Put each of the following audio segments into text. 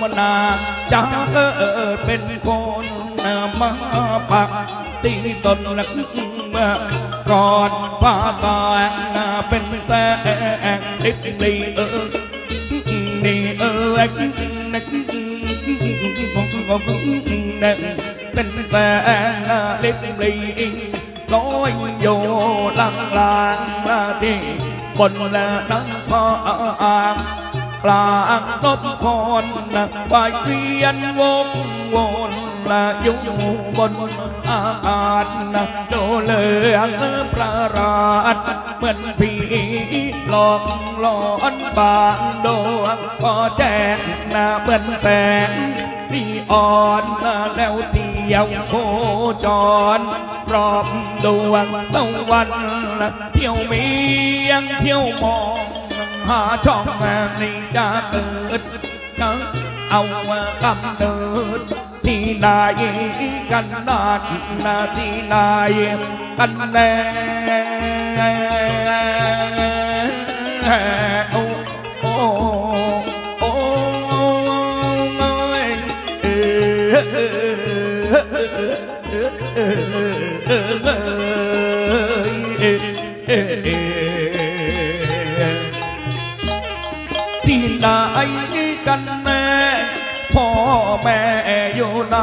กำเนิดละมนาจะเกิดเป็นคนมาปักตีตนนักเมื่อก่อนผ้าตางเป็นแต่ลิบลีเออนี่เออนักเป็นแต่ลิบลีลอยอยู่ลังลางที่บนและนังพออา กลางตบคนนะวายเวียนวงวนละอยู่บนอากาศนะโดเลืองประหลาดเหมือนผีหลอกหลอนบางดวงพอแจ้งนะเหมือนแสงที่อ่อนนะแล้วเที่ยวโคจรรอบดวงตะวันนะเที่ยวเมียงเที่ยวมอง หาช่องแห่งนี้จะเกิดจะเอามากำเนิดที่ไหนกันนาทีนาที่ไหนกันแน่โอ้โอ้โอ้ยเออเออเออเออเออ แม่อยู่ไหน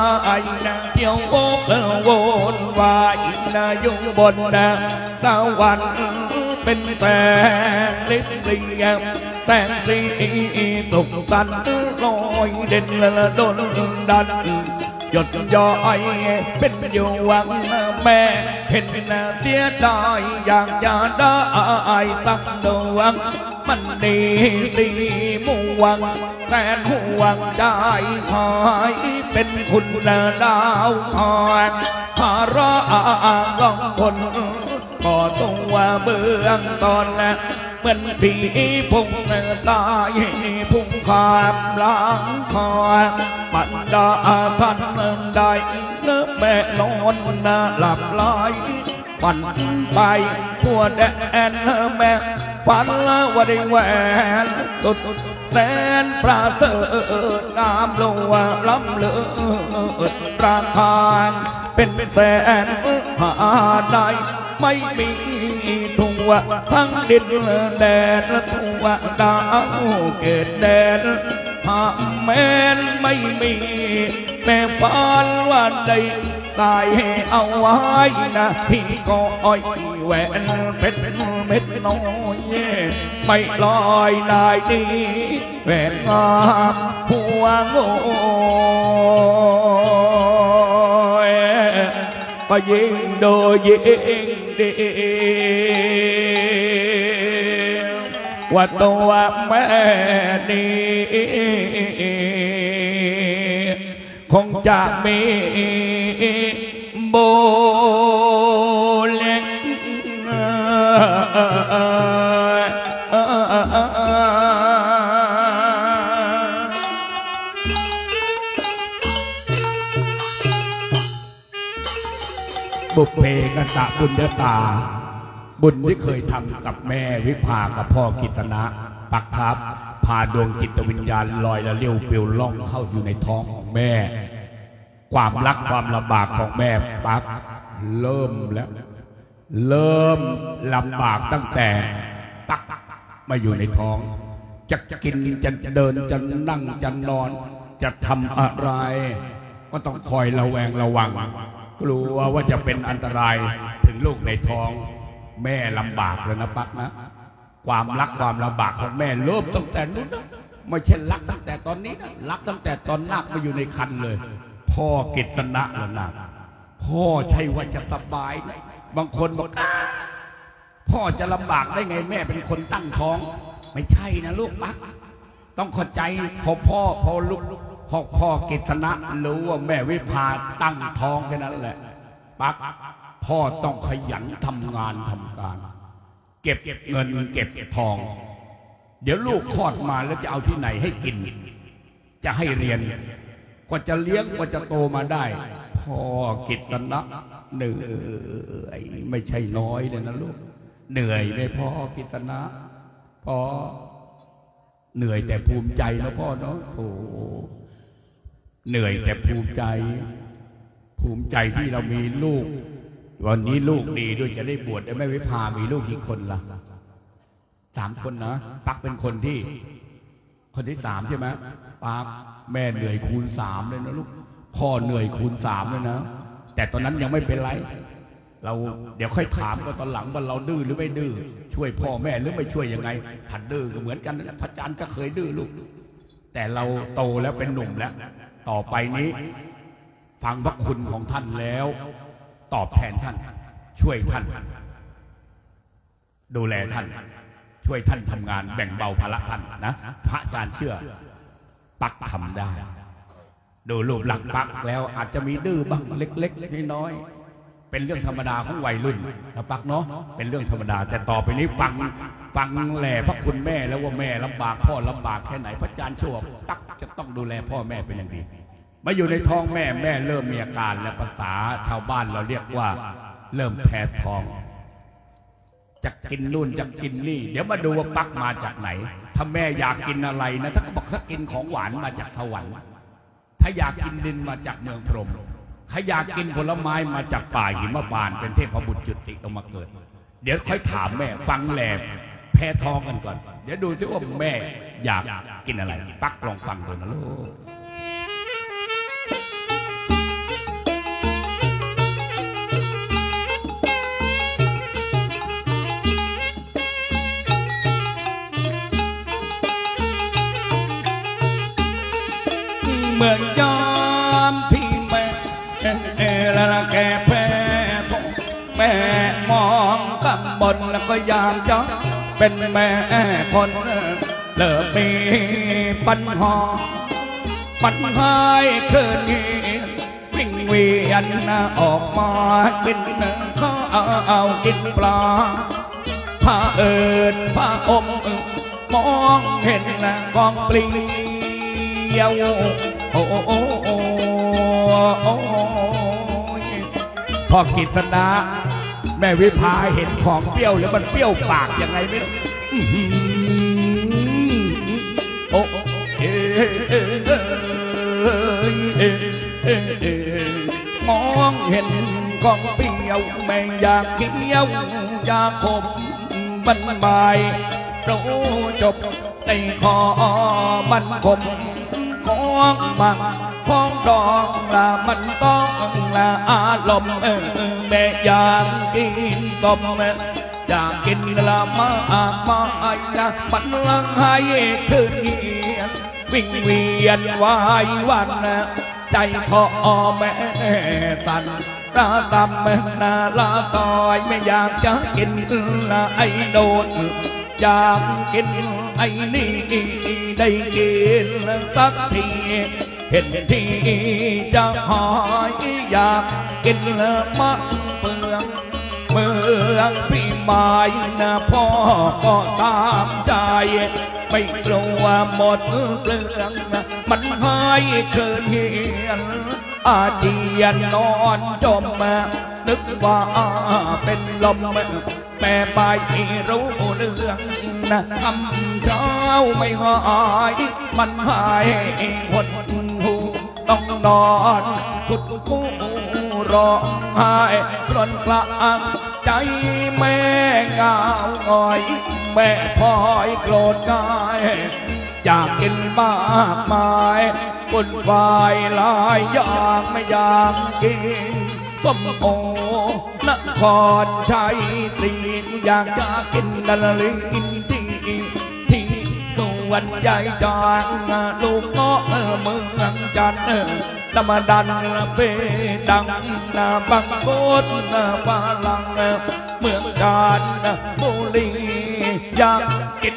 นะเที่ยวโอกวนวายนะอยู่บนนะสวรรค์เป็นแสงลิบลียมแสงสีตกตันลอยเด่นละโดนดันหยดย้อยเป็นอยู่วังแม่เห็นเสียดายอยากจะได้สักดวง มันดีดีมุ่งหวังแต่ห่วงใจหายเป็นคุณดาวหอยภาระกองคนก็ตัวเบื้องตอนนะเหมือนผีพุ่งตายพุ่งขามหล้างคอยปันดาพันได้เนื้อแม่นอนหลับไหลฝันไปทั่วแดนแม่ ฝันว่าได้แหวนสุดแสนประเสริฐงามลงวล้ำเลือราคาเป็นแสนหาได้ไม่มีทั่วทั้งดินแดนทั่วดาวเกิดแดนหาแม้นไม่มี แม่ฝันว่าได้ตายให้เอาไว้นะพี่ก็อ้อยแหวนเพชรเม็ดน้อยไม่ลอยนายดีแหวนงามหัวง่ก็ยิงโดยยิงเดียวว่าตัวแม่นี้ จะมีโบเล็กบุพเพกตะบุญเดอตา บุญที่เคยทำกับแม่วิภากับพ่อกิตนะปักทับพาดวงจิตวิญญาณลอยและเลี้ยวเปลวล่องเข้าอยู่ในท้องของแม่ ความรักความลำบากของแม่ปักเริ่มแล้ว เริ่มลำบากตั้งแต่ปักมาอยู่ในท้อง จะกินจะเดินจะนั่งจะนอน จะทำอะไร ก็ต้องคอยระแวงระวัง กลัวว่าจะเป็นอันตรายถึงลูกในท้อง แม่ลำบากแล้วนะปักนะ ความรักความลำบากของแม่เริ่มตั้งแต่นู้นนะไม่ใช่รักตั้งแต่ตอนนี้นะรักตั้งแต่ตอนนาคมาอยู่ในคันเลย พ่อกิตนะแล้วนะพ่อใช่ว่าจะสบายนะบางคนบอกพ่อจะลำบากได้ไงแม่เป็นคนตั้งท้อง ไม่ใช่นะลูกปัก ต้องเข้าใจพอพ่อพอลูกพ่อพ่อกิตนะรู้ว่าแม่วิภาตั้งท้องแค่นั้นแหละ ปักพ่อต้องขยันทำงานทำการ เก็บเงินเก็บทอง เดี๋ยวลูกคลอดมาแล้วจะเอาที่ไหนให้กิน จะให้เรียน กว่าจะเลี้ยงกว่าจะโตมาได้ พ่อกิตนะเหนื่อยไม่ใช่น้อยเลยนะลูกเหนื่อยไหมพ่อกิตนะพ่อเหนื่อยแต่ภูมิใจนะพ่อเนาะโอ้เหนื่อยแต่ภูมิใจ ภูมิใจที่เรามีลูก วันนี้ลูกดีด้วยจะได้บวชได้ไม่วิพามีลูกกี่คนล่ะสามคนนะปักเป็นคนที่ คนที่สามใช่ไหมปักแม่เหนื่อยคูณสามเลยนะลูกพ่อเหนื่อยคูณสามเลยนะ แต่ตอนนั้นยังไม่เป็นไร เราเดี๋ยวค่อยถามกันตอนหลังว่าเราดื้อหรือไม่ดื้อช่วยพ่อแม่หรือไม่ช่วยยังไงถัดดื้อก็เหมือนกันนั่นแหละพระอาจารย์ก็เคยดื้อลูก แต่เราโตแล้วเป็นหนุ่มแล้ว ต่อไปนี้ ฟังพระคุณของท่านแล้ว ตอบแทนท่าน ช่วยท่าน ดูแลท่าน ช่วยท่านทำงานแบ่งเบาภาระท่านนะพระอาจารย์เชื่อ ปักทำได้ ดูรูปหลักปักแล้วอาจจะมีดื้อบ้างเล็กๆน้อยๆเป็นเรื่องธรรมดาของวัยรุ่นนะปักเนาะเป็นเรื่องธรรมดา แต่ต่อไปนี้ฟังฟังแหล่พระคุณแม่แล้วว่าแม่ลำบากพ่อลำบากแค่ไหนพระอาจารย์เชื่อว่าปักจะต้องดูแลพ่อแม่เป็นอย่างดีมาอยู่ในท้องแม่แม่เริ่มมีอาการและภาษาชาวบ้านเราเรียกว่า เริ่มแพ้ท้อง จะกินนู่นจะกินนี่ เดี๋ยวมาดูว่าปักมาจากไหน ถ้าแม่อยากกินอะไรนะถ้าบอกถ้ากินของหวานมาจากสวรรค์ถ้าอยากกินดินมาจากเมืองพรหมถ้าอยากกินผลไม้มาจากป่าหิมพานเป็นเทพบุตรจุติลงมาเกิด เดี๋ยวค่อยถามแม่ฟังแหลบแพ้ท้องกันก่อน เดี๋ยวดูที่ว่าแม่อยากกินอะไร ปักลองฟังดูนะลูก เหมือนยามที่แม่เอละละแกแพ้ท้อแม่มองข้างบนแล้วก็ยามจะเป็นแม่คนเลิกมีปัญหาปัญหาคืนนี้วิ่งเวียนออกมากินข้าวเอากินปลาพระเอิญพระอมมองเห็นกองปลี่ยว อ้โอ้โอ้โอ้โอ้พอกิษณาแม่วิภาเห็นของเปรี้ยวแล้วมันเปรี้ยวปากยังไงไม่รู้โอ้เอมองเห็นของเปรี้ยวแม่อยากเคี้ยวอยากขมบรรบายรู้จบในคอมันคม ของมันของดองละมันต้องละอารมเออแม่อยากกินต้มอยากกินละมามาไอ้ละมันลังให้คืนเงียนวิ่งเวียนวายวันใจคอแม่สั่นตาตำแม่นาลาตอยไม่อยากจะกินละไอ้โดนอยากกิน ไอ้นี่ได้กินสักทีเห็นทีจะหายอยากกินมะเฟืองเมืองพี่ไม้นะพ่อก็ตามใจไม่กลัวหมดเปลืองนะมันให้คืนเหียนอาเจียนนอนจมนึกว่าเป็นลมแม่ไปรู้เรื่อง นะคำเช้าไม่หาย มันหายหดหูต้องนอนกุดกู้ร้องไห้กรนกระอังใจแม่เงาหน่อย แม่พลอยโกรธกายอยากกินมากมายบุญวายหลายอย่างไม่อยากกินส้มโอนครชัยตีนอยากจะกินนาลิน วันใหญ่จางลูกเงาะเมืองจันทร์นมาดันเปดังนาบังโคตนาบาลังเมืองจานทบุรีอยากกิน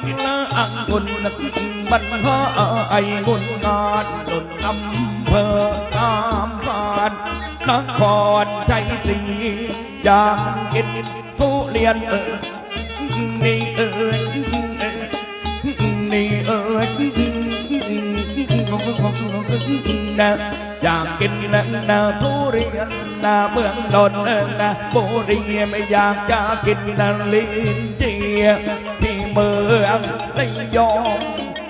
อังุ่นมันหาไอ้งุ่นงานจนอำเภอตามผ่านนครใจสีอยากกินทุเรียนนี่เออนี่เออ นะอยากกินนะนะทุเรียนนะเมืองนนท์นะบุรีไม่อยากจะกินนะลิ้นจี่ที่เมืองระยอง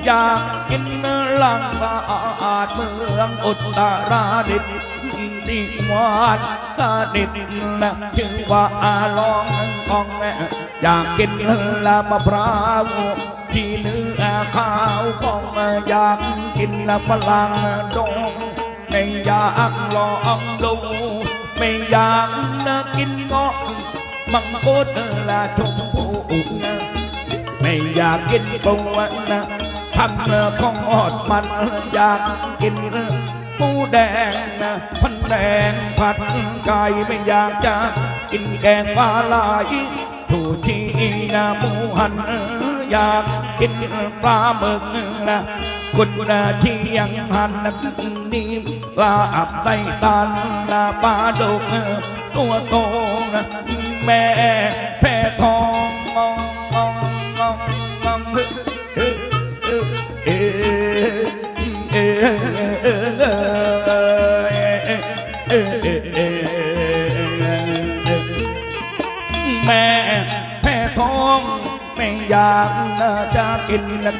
อยากกินลังสะอาดเมืองอุตราดิตถ์ที่วานสนิทนะชื่อว่าอาลองของแม่อยากกินละมะพร้าวที่เนื้อ ข้าวของอยากกินละฝรั่งดงไม่อยากลองดูไม่อยากนะกินเงาะมังคุดละชมพูนะไม่อยากกินปูนะทำเนื้อของอดมันอยากกินหมูแดงนะพันแดงผัดไก่ไม่อยากจะกินแกงปลาไหลถูชีนะหมูหันอยาก กินปลาหมึกนะคุณนาที่ยังหันนักนี่ปลาอับไตตันนาปลาดุกตัวโตนะแม่แพ่ทอง อยากจะกินนัก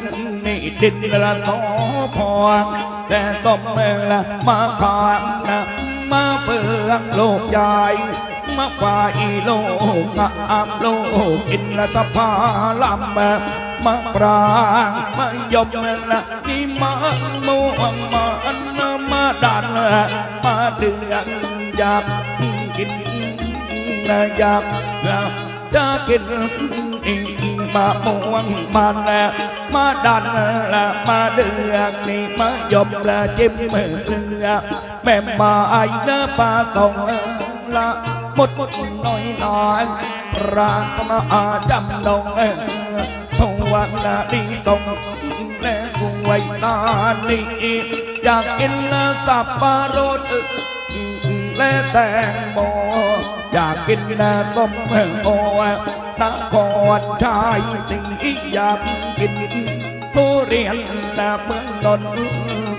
นี่ดินละท้อพอแต่ต้องเมื่มาขามนะมาเปลืองโลกใหญ่มาฝ่ายโลกงามโลกอินละตะพาลำมาปรางมายมละนี่มาโมงมาอันมาดันมาเดืองอยากกินนะอยากจะกิน มาม่วงมันละมาดันละมาเดือกนี่มายบละจิ้มมือเรือแม่มาไอ้เนื้อปลาตองละหมดหมดน้อยน้อยร่างมาอาจำนงเออทวันละดีตรงและกไว้นานนี่อยากกินละสับปะรดและแตงโมอยากกินน้ำส้มโอ นครชายสิ่งอยากกินทุเรียนนะเมืองนน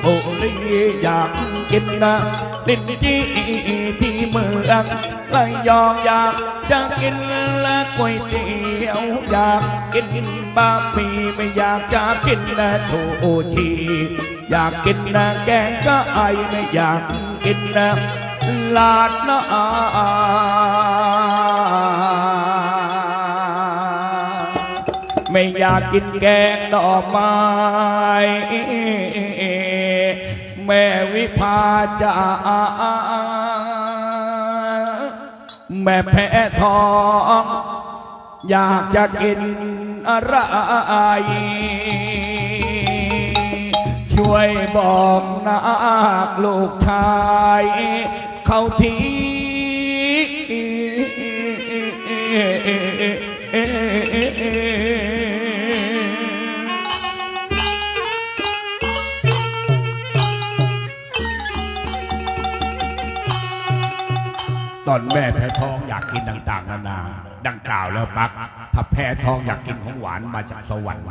ทบุรีอยากกินนะลิ้นจี่ที่เมืองระยองอยากจะกินละก๋วยเตี๋ยวอยากกินบะหมี่ไม่อยากจะกินนะทูชีอยากกินนะแกงก็ไอไม่อยากกินนะลาดนะอา ไม่อยากกินแกงดอกไม้แม่วิภาจาแม่แพ้ทอง อยากจะกินอะไร ช่วยบอกนักลูกชาย เขาที ตอนแม่แพ้ท้องอยากกินต่างๆนานา ดังกล่าวแล้วปักถ้าแพ้ท้องอยากกินของหวานมาจากสวรรค์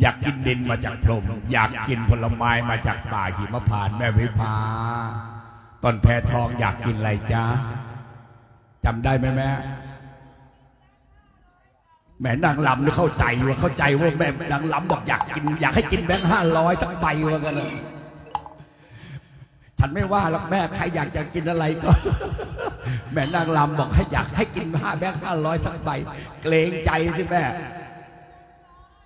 อยากกินดินมาจากพรหมอยากกินผลไม้มาจากป่าหิมพานแม่วิภาตอนแพ้ท้องอยากกินอะไรจ้าจำได้ไหมแม่แม่นางลำนี่เข้าใจว่าเข้าใจว่าแม่นางลำบอกอยากกิน อยากให้กินแบงค์ห้าร้อยสักใบว่ากันเลยฉันไม่ว่าหรอกแม่ใครอยากจะกินอะไรก็ แม่นางลำบอกให้อยากให้กินห้าแบงค์ห้าร้อยสักใบเกรงใจสิแม่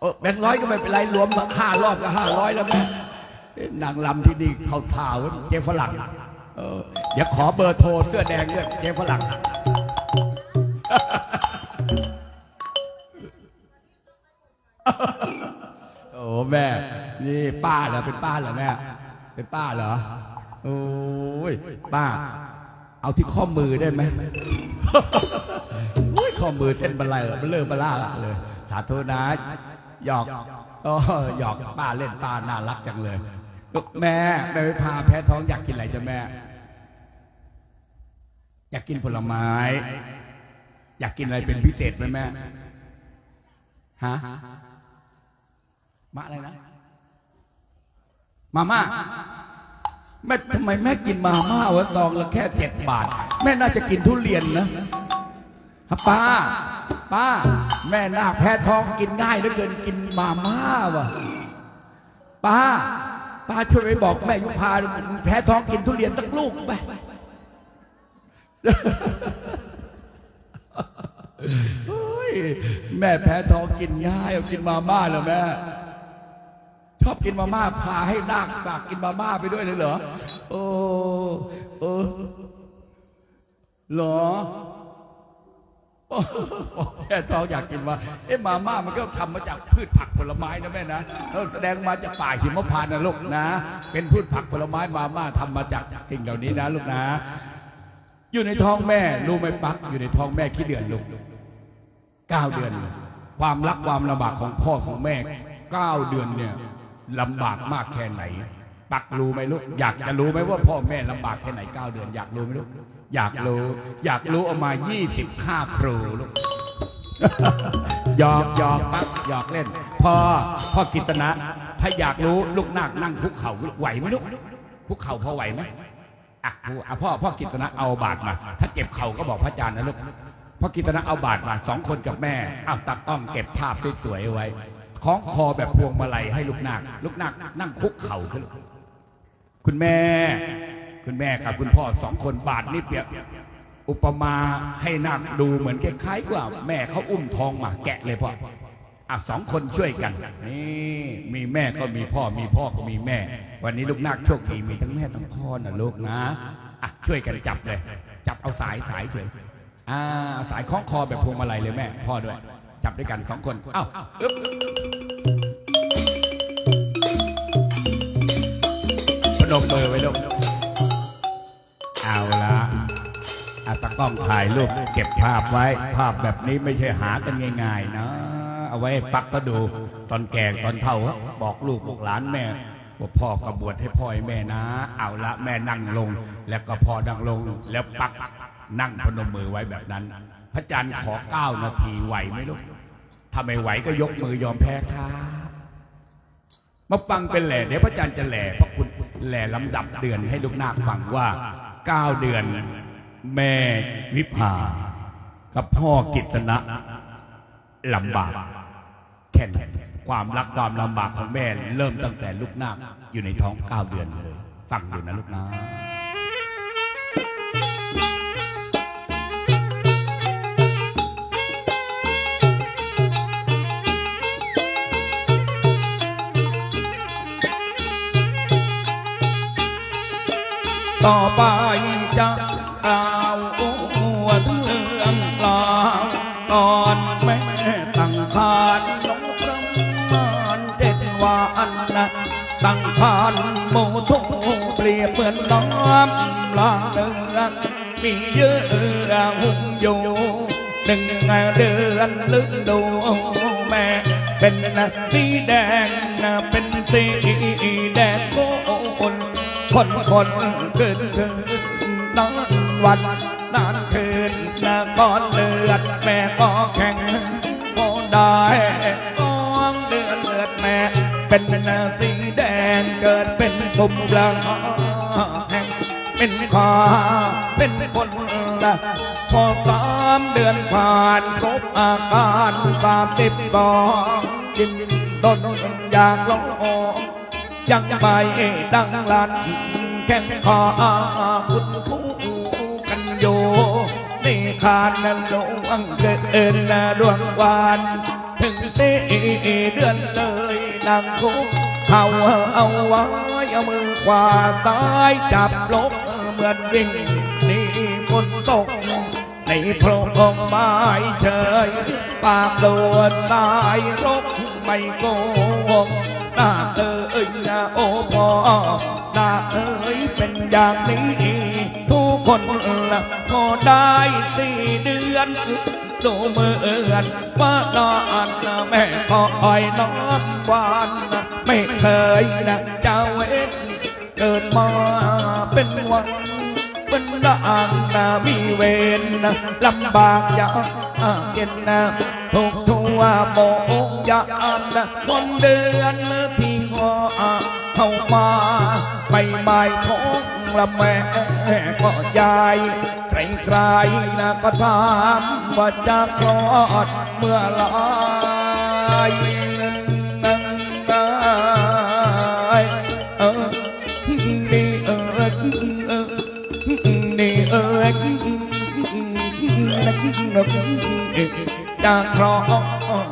เออแบงค์ร้อยก็ไม่เป็นไรรวมห้ารอบก็ห้าร้อยแล้วแม่นางลำที่นี่เขาท่าว่าเจ๊ฝรั่งเออเดี๋ยวขอเบอร์โทรเสื้อแดงด้วยเจ๊ฝรั่งโอ้แม่ นี่ป้าเหรอเป็นป้าเหรอแม่ เป็นป้าเหรอโอ้ยป้า เอาที่ข้อมือได้ไหมโอ้ยข้อมือเส้นบันไลมันเลิกบันล่าเลย สาธุนะหยอกอ๋อหยอกป้าเล่นป้าน่ารักจังเลยแม่แม่ไปพาแพ้ท้องอยากกินอะไรจ้ะแม่ อยากกินผลไม้ อยากกินอะไรเป็นพิเศษไหมแม่ฮะมะอะไรนะ มาม่า แม่ทำไมแม่กินมาม่าวะซองละแค่เจ็ดบาท แม่น่าจะกินทุเรียนนะฮะป้า ป้า แม่นาคแพ้ท้องกินง่ายเหลือเกินกินมาม่าวะป้า ป้าช่วยไปบอกแม่ยุพาแพ้ท้องกินทุเรียนสักลูกไปเฮ้ยแม่แพ้ท้องกินง่ายเอากินมาม่าเหรอแม่ ชอบกินมาม่าพาให้นาคปากกินมาม่าไปด้วยเลยเหรอโอ้เออเหรอโอ้แม่ท้องอยากกินมาเอ๊ะมาม่ามันก็ทำมาจากพืชผักผลไม้นะแม่นะเราแสดงมาจากป่าหิมพานต์นะลูกนะ เป็นพืชผักผลไม้มาม่าทำมาจากสิ่งเหล่านี้นะลูกนะ อยู่ในท้องแม่รู้ไหมปัก อยู่ในท้องแม่กี่เดือนลูกเก้าเดือน ความรักความลำบากของพ่อของแม่เก้าเดือนเนี่ย ลำบากมากแค่ไหน ปักรู้ไหมลูกอยากจะรู้ไหมว่าพ่อแม่ลำบากแค่ไหนเก้าเดือน อยากรู้ไหมลูกอยากรู้ อยากรู้เอามายี่สิบค่าครูลูกหยอกหยอกปักหยอกเล่นพ่อพ่อกิตนะ ถ้าอยากรู้ลูกนาคนั่งคุกเข่าไหวไหมลูกคุกเข่าพอไหวไหมอะครูอะพ่อพ่อกิตนะเอาบาทมา ถ้าเจ็บเข่าก็บอกพระอาจารย์นะลูกพ่อกิตนะเอาบาทมาสองคนกับแม่อ้าวตักต้องเก็บภาพสวยๆเอาไว้ คล้องคอแบบพวงมาลัยให้ลูกนาคลูกนาคนั่งคุกเข่าขึ้นคุณแม่ คุณแม่ครับคุณพ่อสองคนบาทนี่เปียบอุปมาให้นาคดูเหมือนคล้ายๆว่าแม่เขาอุ้มทองมาแกะเลยพ่ออะสองคนช่วยกันนี่มีแม่ก็มีพ่อมีพ่อก็มีแม่ วันนี้ลูกนาคโชคดีมีทั้งแม่ทั้งพ่อนะลูกนะอะช่วยกันจับเลย จับเอาสายสายเฉยอ่าสายคล้องคอแบบพวงมาลัยเลยแม่ พ่อด้วย จับด้วยกันสองคนเอ้าอึ๊บ นมมือไว้ลูกเอาละอาตากล้องถ่ายรูปเก็บภาพไว้ ภาพแบบนี้ไม่ใช่หากันง่าย ๆ นะ เอาไว้ปักก็ดู ตอนแก่ตอนเท่า บอกลูกบอกหลานแม่ว่าพ่อกบวชให้พ่อให้แม่นะ เอาละแม่นั่งลง แล้วก็พอนั่งลง แล้วปักนั่งพนมมือไว้แบบนั้น พระจันทร์ขอเก้านาทีไหวไหมลูกถ้าไม่ไหวก็ยกมือยอมแพ้ครับมาฟังเป็นแหล่เดี๋ยวพระอาจารย์จะแหล่พระคุณ แหล่ลำดับเดือนให้ลูกนาคฟังว่าเก้าเดือน แม่วิภากับพ่อกิตนะลำบากแค่นความรักความลำบากของแม่เริ่มตั้งแต่ลูกนาคอยู่ในท้องเก้าเดือนเลย ฟังดูนะลูกนะ ต่อไปจะกล่าวอวดเรื่องราวก่อนแม่ตั้งครรภ์น้องประมาณเจ็ดวันนะตั้งครรภ์โมทุเปรียบเหมือนน้ำลาเดือนมีเยอะหุ่นอยู่หนึ่งเดือนฤดูแม่เป็นสีแดงเป็นสีแดงโกน คนคนคืนคืนนอนวันนานคืนนะก้อนเลือดแม่ก็แข็งก็ได้กองเดือดเลือดแม่เป็นสีแดงเกิดเป็นปุ่มกลางแห่งเป็นขาเป็นคนละพอสามเดือนผ่านครบอาการสามสิบกองกินต้นอยากลอง ยังไม่ดังลันแข่งขอคุณคู่กันอยู่นี่ขานนั้นลงเกินดวงวันถึงสีเดือนเลยนางคุกเขาเอาไว้เอามือขวาซ้ายจับลบเหมือนวิ่งนี่คนตกในโพรงไม้เฉยปากโดนตายรบไม่โกง หน้าเอ้ยนะโอ้พ่อหน้าเอ้ยเป็นอย่างนี้ทุกคนละพอได้สี่เดือนดูเมือนว่านอนแม่คอยนอนวานไม่เคยนะจะเว้นเกิดมาเป็นวัน เป็นดางนามีเวรนะลำบากยากเย็นนะทุกทัวโมงยานนะคนเดือนที่หัวเข้ามาไม่ไม่ท้องละแม่ก็ยายใครใครนะก็ถามว่าจะคลอดเมื่อไร จะครอง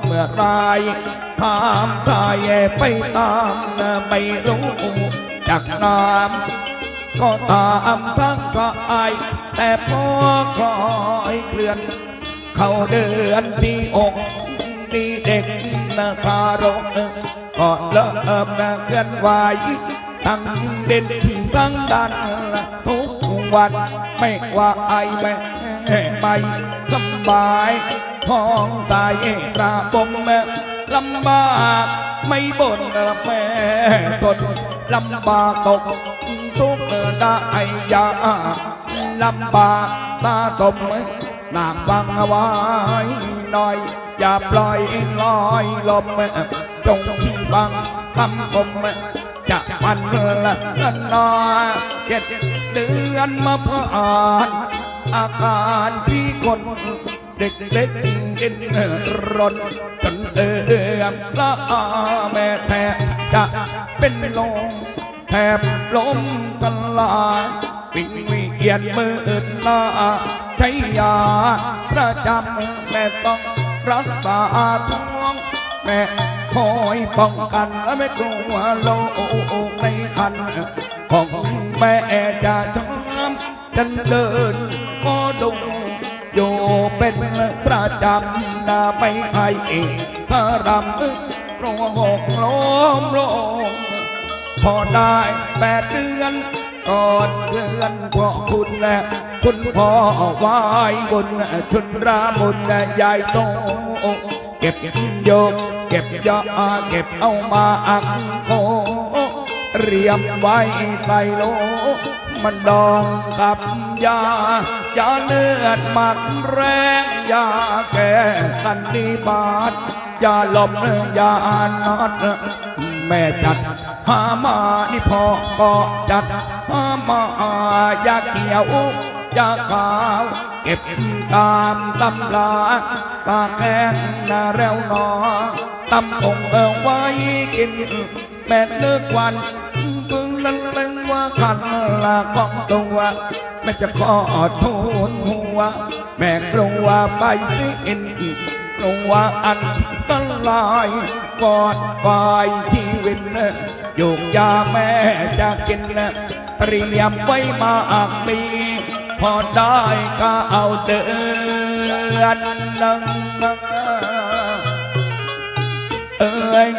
เมื่อไรถามทายไปตามไม่รู้จากน้ำก็ตามทั้งกายแต่พอคอยเคลื่อน เข้าเดือนที่อกนี่เด็กนาคารกก็เริ่มเคลื่อนไหวทั้งเด่นทั้งดันทุกวันไม่ว่าไอแม่ ไม่สบายท้องตายกระบมลำบากไม่บ่นแม่ทนลำบากตกทุกข์ได้ยาลำบากตาตมหนักฟังเอาไว้หน่อย อย่าปล่อยลอยลมจงที่ฟังคำคมจะมันละนอเจ็ดเดือนมาผ่าน อาการพี่คนเด็กเล็กกินร้อนจนเอื้อมละอาแม่แท้จะเป็นลมแทบล้มกันลายวิ่งวิเกียนมืออื่นหน้าใช้ยาประจำแม่ต้องรักษาท้องแม่คอยป้องกันและไม่กลัวโลกในคันของแม่จะทำฉันเดิน ก็ดูอยู่เป็นประจำนาไม่ให้ถ้ารำร้องล้มลงพอได้แปดเดือนก่อนเดือนพอคุณแม่คุณพ่อไหวายบนชุนรามุนใหญ่โตเก็บโยกเก็บยาเก็บเอามาอังโคเรียมไว้ใส่โล มันดองกับยายาเลือดหมักแรงยาแก้สันนิบาตยาหลมยานอดแม่จัดหามานี่พ่อก็จัดหามายาเขียวยาขาวเก็บตามตำลาตาแกนนาแรวหนอตำคงเอาไว้กินแม่เลิกวัน งว่าขันลาของตัวแม่จะขอทูลหัว แม่กลัวไปสิ้นกลัวอันตรายกอนปลายชีวิตอยู่ยาแม่จะกินเตรียมไว้มากมีพอได้ก็เอาเดือนนังเอ้ย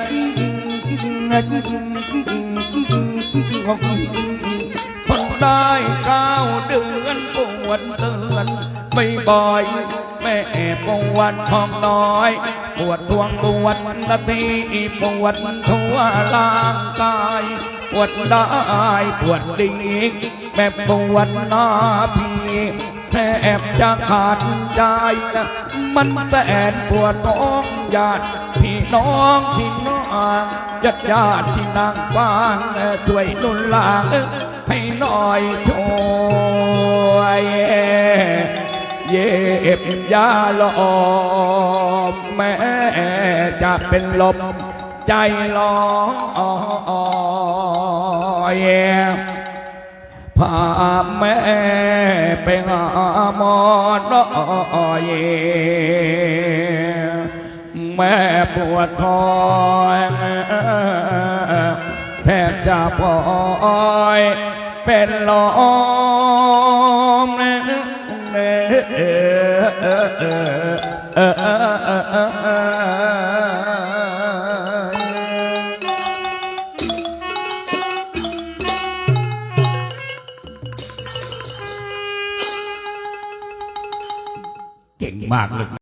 พอได้เก้าเดือนปวดเตือนไม่บ่อย แม่ปวดท้องน้อย ปวดทวงปวดนาทีปวดทั่วร่างกายปวดได้ปวดดีแม่ปวดหน้าพี่แทบจะขาดใจมันแสนปวดท้องญาติพี่น้องพี่น้อง ญาติญาติที่นั่งฟังช่วยนุนหลังให้หน่อยช่วยเย็บยาหลอมแม่จะเป็นลมใจลอยพาแม่ไปหาหมอหน่อย แม่ปวดท้องแทบจะปล่อยเป็นลมเก่งมากเลย